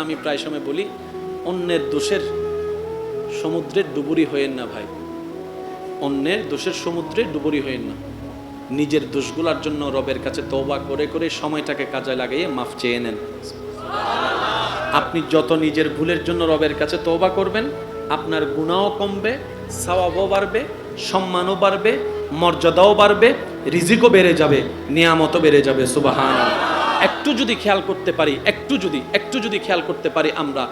আমি প্রায় সময় বলি, অন্যের দোষের সমুদ্রের ডুবুরি হয়েন না ভাই। অন্যের দোষের সমুদ্রে ডুবুরি হয়েন না। নিজের দোষগুলার জন্য রবের কাছে তওবা করে করে সময়টাকে কাজে লাগিয়ে মাফ চেয়ে নেন। আপনি যত নিজের ভুলের জন্য রবের কাছে তওবা করবেন, আপনার গুণাও কমবে, সওয়াবও বাড়বে, সম্মানও বাড়বে, মর্যাদাও বাড়বে, রিজিকও বেড়ে যাবে, নিয়ামতও বেড়ে যাবে সুবাহান একটু যদি খেয়াল করতে পারি, একটু যদি একটু যদি খেয়াল করতে পারি আমরা,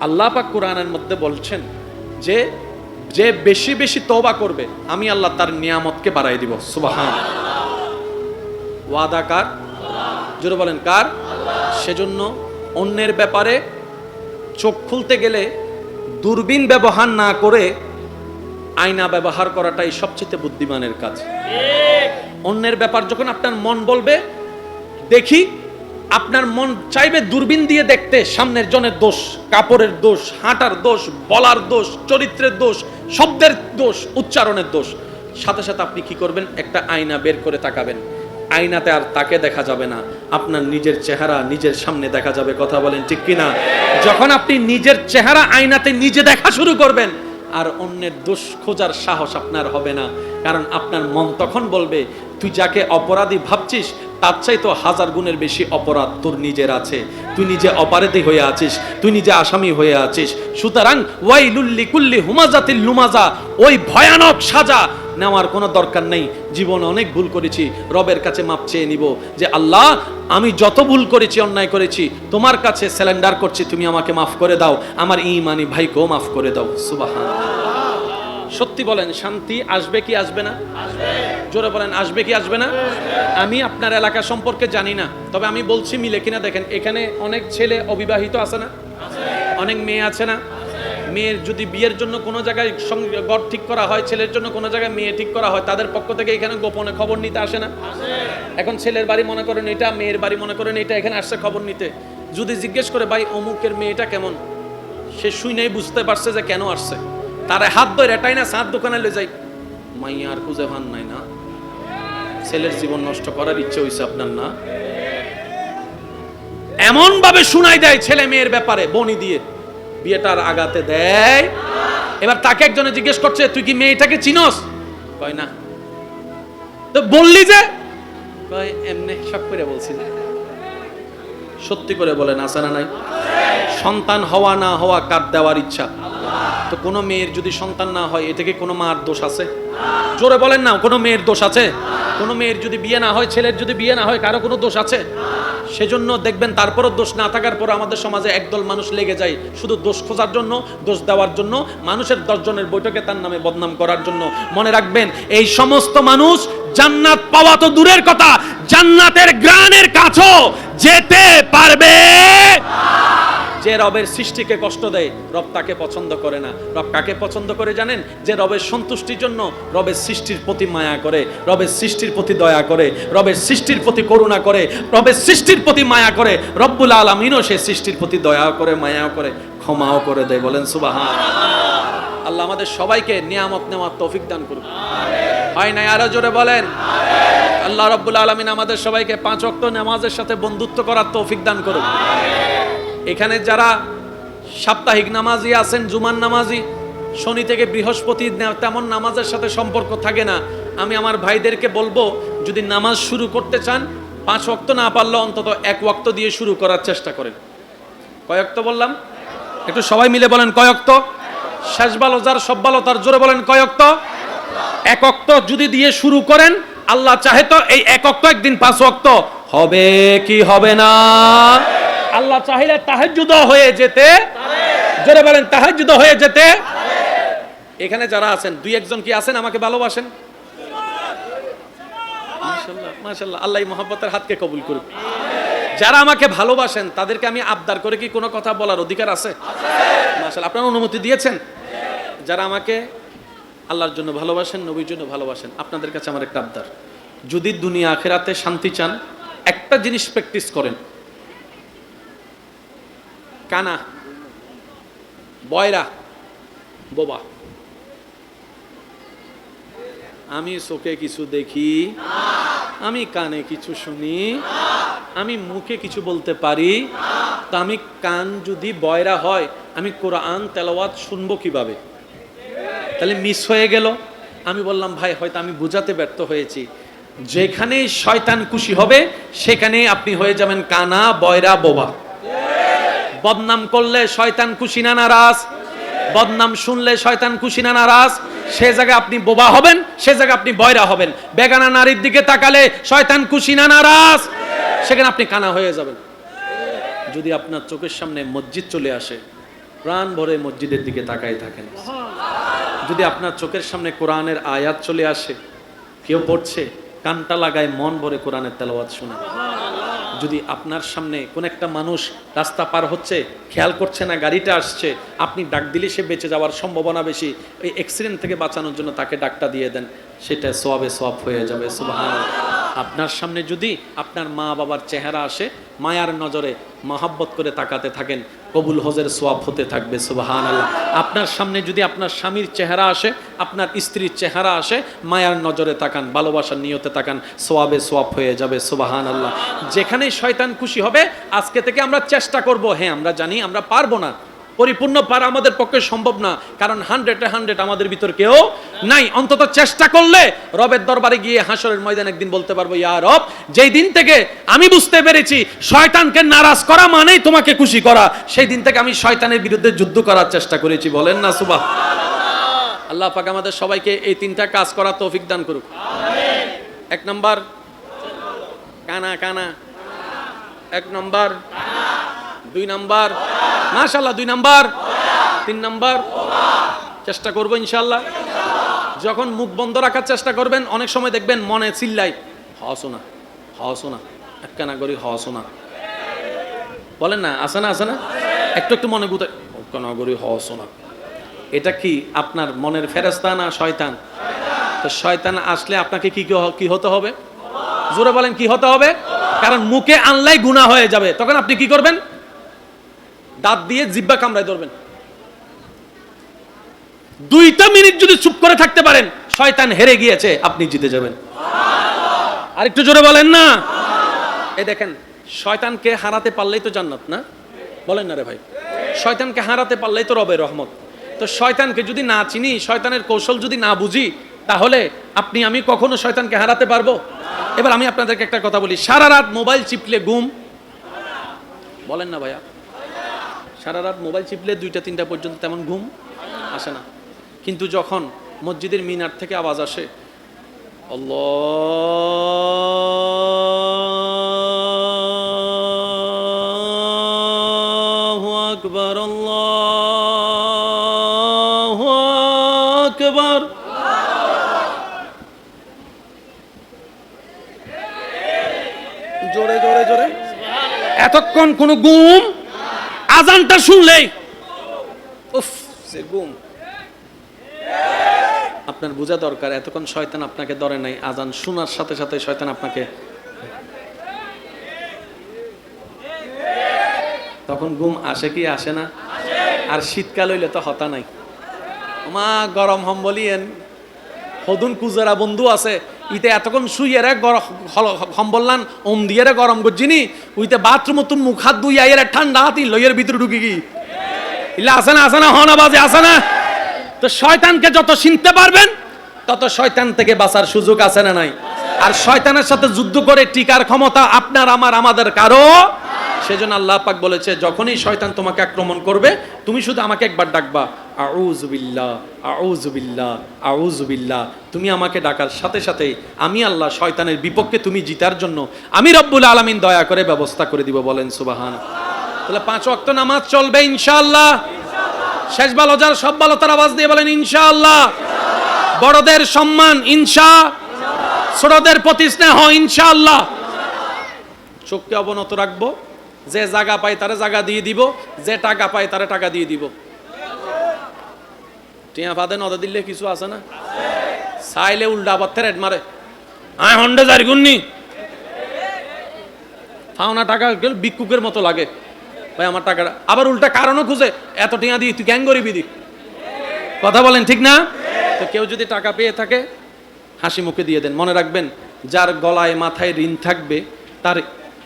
আল্লাহ পাক কোরআনের মধ্যে বলছেন যে যে বেশি বেশি তওবা করবে, আমি আল্লাহ তার নিয়ামতকে বাড়াই দিব। সুবাহান। ওয়াদা কার? জোরে বলেন, কার? সেজন্য অন্যের ব্যাপারে চোখ খুলতে গেলে দূরবীন ব্যবহার না করে আয়না ব্যবহার করাটাই সবচেয়ে বুদ্ধিমানের কাজ। অন্যের ব্যাপার যখন আপনার মন বলবে দেখি, আপনার মন চাইবে দূরবীন দিয়ে দেখতে, সামনের জনের দোষ, কাপড়ের দোষ, হাঁটার দোষ, বলার দোষ, চরিত্রের দোষ, শব্দের দোষ, উচ্চারণের দোষ। সাথে সাথে আপনি কি করবেন? একটা আয়না বের করে তাকাবেন। আয়নাতে আর তাকে দেখা যাবে না। আপনার নিজের চেহারা নিজের সামনে দেখা যাবে। কথা বলেন ঠিক কিনা? যখন আপনি নিজের চেহারা আয়নাতে নিজে দেখা শুরু করবেন আর অন্যের দোষ খোঁজার সাহস আপনার হবে না। কারণ আপনার মন তখন বলবে, তুই যাকে অপরাধী ভাবছিস, তার চাই তো হাজার গুণের বেশি অপরাধ তোর নিজের আছে। তুই নিজে অপরাধী হয়ে আছিস, তুই নিজে আসামি হয়ে আছিস। সুতরাং ওয়াই লুল্লি কুল্লি হুমাজাতিল লুমাজা, ওই ভয়ানক সাজা নেওয়ার কোনো দরকার নেই। জীবনে অনেক ভুল করেছি, রবের কাছে মাপ চেয়ে নিব যে, আল্লাহ, আমি যত ভুল করেছি, অন্যায় করেছি, তোমার কাছে স্যালেন্ডার করছি, তুমি আমাকে মাফ করে দাও। আমার ইমানি ভাইকেও মাফ করে দাও। সুবাহান সত্যি বলেন, শান্তি আসবে কি আসবে না? জোরে বলেন, আসবে কি আসবে না? আমি আপনার এলাকা সম্পর্কে জানি না, তবে আমি বলছি মিলে কিনা দেখেন, এখানে অনেক ছেলে অবিবাহিত আছে না? অনেক মেয়ে আছে না? মেয়ের যদি বিয়ের জন্য কোনো জায়গায় ঘর ঠিক করা হয়, ছেলের জন্য কোনো জায়গায় মেয়ে ঠিক করা হয়, তাদের পক্ষ থেকে এখানে গোপনে খবর নিতে আসে না? এখন ছেলের বাড়ি মনে করেন এটা, মেয়ের বাড়ি মনে করেন এটা, এখানে আসছে খবর নিতে। যদি জিজ্ঞেস করে, ভাই, অমুকের মেয়েটা কেমন? সে শুই নাই বুঝতে পারছে যে কেন আসছে। তারে হাত ধরে এটাই না সাত দোকানে লয়ে যাই মাইয়া, আর খুঁজে ভান নাই না। ছেলের জীবন নষ্ট করার ইচ্ছে হয়েছে আপনার না। এমন ভাবে শুনাই দেয় ছেলে মেয়ের ব্যাপারে, বনি দিয়ে। বিয়েটার আগাতে দেয়। এবার তাকে একজনে জিজ্ঞেস করছে, তুই কি মেয়েটাকে চিনস? কয়, না। তো বললি যে? কয়, এমনি সব করে বলছি সত্যি করে বলেন, আছে না নাই? সন্তান হওয়া না হওয়া কার দেওয়ার ইচ্ছা? তো কোনো মেয়ের যদি সন্তান না হয় এতে কি কোনো মার দোষ আছে? জোরে বলেন না, কোনো মেয়ের দোষ আছে? কোনো মেয়ের যদি বিয়ে না হয়, ছেলের যদি বিয়ে না হয়, কারও কোনো দোষ আছে? সেজন্য দেখবেন তারপরও দোষ না থাকার পর আমাদের সমাজে একদল মানুষ লেগে যায়। শুধু দোষ খোঁজার জন্য, দোষ দেওয়ার জন্য, মানুষের দশজনের বৈঠকে তার নামে বদনাম করার জন্য। মনে রাখবেন, এই সমস্ত মানুষ জান্নাত পাওয়া তো দূরের কথা, জান্নাতের গ্রানের কাছেও যেতে পারবে। যে রবের সৃষ্টিকে কষ্ট দেয়, রব তাকে পছন্দ করে না। রব কাকে পছন্দ করে জানেন? যে রবের সন্তুষ্টির জন্য রবের সৃষ্টির প্রতি মায়া করে, রবের সৃষ্টির প্রতি দয়া করে, রবের সৃষ্টির প্রতি করুণা করে, রবের সৃষ্টির প্রতি মায়া করে, রব্বুল আলমিনও সে সৃষ্টির প্রতি দয়া করে, মায়াও করে, ক্ষমাও করে দেয়। বলেন সুবাহা আল্লাহ আমাদের সবাইকে নিয়ামত নেওয়ার তৌফিক দান করুন হয় নাই আরও জোরে বলেন? আল্লাহ রব্বুল আলমিন আমাদের সবাইকে পাঁচ অক্ট নামাজের সাথে বন্ধুত্ব করার তৌফিক দান করুন এখানে যারা সাপ্তাহিক নামাজি আছেন জুমান নামাজি, শনি থেকে বৃহস্পতি তেমন নামাজের সাথে সম্পর্ক থাকে না। আমি আমার ভাইদেরকে বলব, যদি নামাজ শুরু করতে চান, পাঁচ ওয়াক্ত না পারলে অন্তত এক ওয়াক্ত দিয়ে শুরু করার চেষ্টা করেন। কয়ক্ত বললাম? একটু সবাই মিলে বলেন কয়ক্ত শেষ ভালো যার, সব ভালো, তার জোরে বলেন কয়ক্ত এক অক্ত যদি দিয়ে শুরু করেন, আল্লাহ চাহে তো এই এক অক্ত একদিন পাঁচ অক্ত হবে কি হবে না? আল্লাহ চাহিলে তাহাজ্জুদ হয়ে যেতে জোরে বলেন তাহাজ্জুদ হয়ে যেতে। এখানে যারা আছেন, দুই একজন কি আছেন? আমাকে ভালোবাসেন? মাশাআল্লাহ আল্লাহ মোহাম্মতের হাতকে কবুল করুক। যারা আমাকে ভালোবাসেন, তাদেরকে আমি আবদার করে কি কোনো কথা বলার অধিকার আছে? মাশাআল্লাহ, আপনারা অনুমতি দিয়েছেন? যারা আমাকে আল্লাহর জন্য ভালোবাসেন, নবীর জন্য ভালোবাসেন, আপনাদের কাছে আমার একটা আবদার। যদি দুনিয়া আখেরাতে শান্তি চান, একটা জিনিস প্র্যাকটিস করেন। কানা বয়রা বোবা আমি চোখে কিছু দেখি। আমি কানে কিছু শুনি। আমি মুখে কিছু বলতে পারি। তা আমি কান যদি বয়রা হয়, আমি কোরআন, তেলাওয়াত শুনব কীভাবে? তাহলে মিস হয়ে গেল। আমি বললাম, ভাই, হয়তো আমি বোঝাতে ব্যর্থ হয়েছি। যেখানে শয়তান খুশি হবে সেখানে আপনি হয়ে যাবেন কানা, বয়রা, বোবা। বদনাম করলে শয়তান খুশি না নারাজ? বদনাম শুনলে শয়তান খুশি না নারাজ? সে জায়গায় আপনি বোবা হবেন, সে জায়গায় আপনি বয়রা হবেন। বেগানা নারীর দিকে তাকালে শয়তান খুশি না নারাজ? সেখানে আপনি কানা হয়ে যাবেন। যদি আপনার চোখের সামনে মসজিদ চলে আসে, প্রাণ ভরে মসজিদের দিকে তাকাই থাকেন। যদি আপনার চোখের সামনে কোরআনের আয়াত চলে আসে, কেউ পড়ছে, কানটা লাগায় মন ভরে কোরআনের তেলাওয়াত শুনে যদি আপনার সামনে কোন একটা মানুষ রাস্তা পার হচ্ছে, খেয়াল করছে না গাড়িটা আসছে, আপনি ডাক দিলে সে বেঁচে যাওয়ার সম্ভাবনা বেশি, ওই অ্যাক্সিডেন্ট থেকে বাঁচানোর জন্য তাকে ডাকটা দিয়ে দেন, সেটা সবে সোয়াব হয়ে যাবে আপনার সামনে যদি আপনার মা বাবার চেহারা আসে, মায়ার নজরে মহাব্বত করে তাকাতে থাকেন কবুল হজের সোয়াব হতে থাকবে সুবাহান আল্লাহ আপনার সামনে যদি আপনার স্বামীর চেহারা আসে, আপনার স্ত্রীর চেহারা আসে, মায়ার নজরে তাকান, ভালোবাসার নিয়তে তাকান সোয়াবে সোয়াব হয়ে যাবে সুবাহান আল্লাহ যেখানেই শয়তান খুশি হবে, আজকে থেকে আমরা চেষ্টা করব। হ্যাঁ আমরা জানি, আমরা পারব না। পরিপূর্ণ পারা আমাদের পক্ষে সম্ভব না। কারণ হান্ড্রেডে হান্ড্রেড আমাদের ভিতর কেউ নাই। অন্তত চেষ্টা করলে রবের দরবারে গিয়ে হাসরের ময়দান একদিন বলতে পারব, ইয়া রব, যেই দিন থেকে আমি বুঝতে পেরেছি শয়তানকে নারাজ করা মানেই তোমাকে খুশি করা, সেই দিন থেকে আমি শয়তানের বিরুদ্ধে যুদ্ধ করার চেষ্টা করেছি। বলেন না সুবাহ আল্লাহ পাক আমাদের সবাইকে এই তিনটা কাজ করার তৌফিক দান করুক। এক নম্বর, কানা কানা। এক নম্বর, দুই নাম্বার মাশাল্লাহ দুই নাম্বার? তিন নাম্বার? চেষ্টা করব ইনশাল্লাহ যখন মুখ বন্ধ রাখার চেষ্টা করবেন, অনেক সময় দেখবেন মনে চিল্লাই হসো না হসো না, একখানা করি হসো না। বলেন না আসে না আসে না? একটু একটু মনে গুতে, একখানা করি হসো না। এটা কি আপনার মনের ফেরস্তা না শয়তান? তো শয়তান আসলে আপনাকে কি কি হতে হবে? জোরে বলেন, কি হতে হবে? কারণ মুখে আনলাই গুণা হয়ে যাবে। তখন আপনি কি করবেন? দাঁত দিয়ে জিব্বা কামড়ায় ধরবেন। দুইটা মিনিট যদি চুপ করে থাকতে পারেন, শয়তান হেরে গিয়েছে, আপনি জিতে যাবেন। আর একটু জোরে বলেন না। এই দেখেন, শয়তানকে হারাতে পারলেই তো জান্নাত, না? বলেন না রে ভাই। শয়তানকে হারাতে পারলেই তো রবের রহমত। তো শয়তানকে যদি না চিনি, শয়তানের কৌশল যদি না বুঝি, তাহলে আপনি, আমি কখনো শয়তানকে হারাতে পারব? এবার আমি আপনাদেরকে একটা কথা বলি। সারা রাত মোবাইল চিপলে গুম বলেন না ভাইয়া। সারা রাত মোবাইল চিপলে দুইটা, তিনটা পর্যন্ত তেমন ঘুম আসে না। কিন্তু যখন মসজিদের মিনার থেকে আওয়াজ আসে আকবার আকবার। জোরে জোরে জোরে। এতক্ষণ কোনো গুম আজানটা গুম। আপনার বোঝা দরকার, এতক্ষণ শয়তান আপনাকে ধরে নাই, আজান শোনার সাথে সাথে শয়তান আপনাকে তখন ঘুম আসে কি আসে না? আর শীতকাল হইলে তো হতা নাই। মা গরম হম বলিয়েন। হদুন কুজারা বন্ধু আছে ইতে এতক্ষণ শুইয়েরে হম্বললান ওম দিয়ে গরম করছিনি, উইতে বাথরুম তুন মুখ হাত দুই আইয়ের ঠান্ডা হাতি লইয়ের ভিতরে ঢুকি গি ইলে আসে না আসে না, হনা বাজে আসে না? তো শয়তানকে যত চিনতে পারবেন, তত শয়তান থেকে বাঁচার সুযোগ আছে না নাই? আর শয়তানের সাথে যুদ্ধ করে টিকার ক্ষমতা আপনার, আমার, আমাদের কারও? সেজন্য আল্লাহ পাক বলেছে, যখনই শয়তান তোমাকে আক্রমণ করবে, তুমি শুধু আমাকে একবার ডাকবা। আউজুবিল্লাহ আউজুবিল্লাহ আউজুবিল্লাহ তুমি আমাকে ডাকার সাথে সাথে আমি আল্লাহ শয়তানের বিপক্ষে তুমি জিতার জন্য আমি রব্বুল আলামিন দয়া করে ব্যবস্থা করে দিব, বলেন সুবাহান। তাহলে পাঁচ ওয়াক্ত নামাজ চলবে ইনশাআল্লাহ। শেষ ভালো যার সব ভালো, তার আওয়াজ দিয়ে বলেন ইনশাআল্লাহ। বড়দের সম্মান, ইনশা। ছোটদের প্রতি স্নেহ, ইনশাআল্লাহ। চোখকে অবনত রাখব, যে জায়গা পায় তারা জায়গা দিয়ে দিব, যে টাকা পায় তারা টাকা দিয়ে দিব। টিয়া ফাদে নদা দিলে কিছু আছে না? চাইলে উল্টা আবার থ্রেড মারে। আয় হন্ডে জারি গুন্নি। ফাওনা টাকা বিক্ষুকের মতো লাগে। ভাই, আমার টাকাটা। আবার উল্টা কারণও খুঁজে। এত টিয়া দিই তুই ক্যাং করিবি দি কথা বলেন ঠিক না? তো কেউ যদি টাকা পেয়ে থাকে, হাসি মুখে দিয়ে দেন। মনে রাখবেন, যার গলায় মাথায় ঋণ থাকবে, তার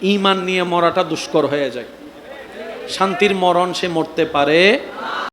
ইমান নিয়ে মরাটা দুষ্কর হয়ে যায়। শান্তির মরণ সে মরতে পারে।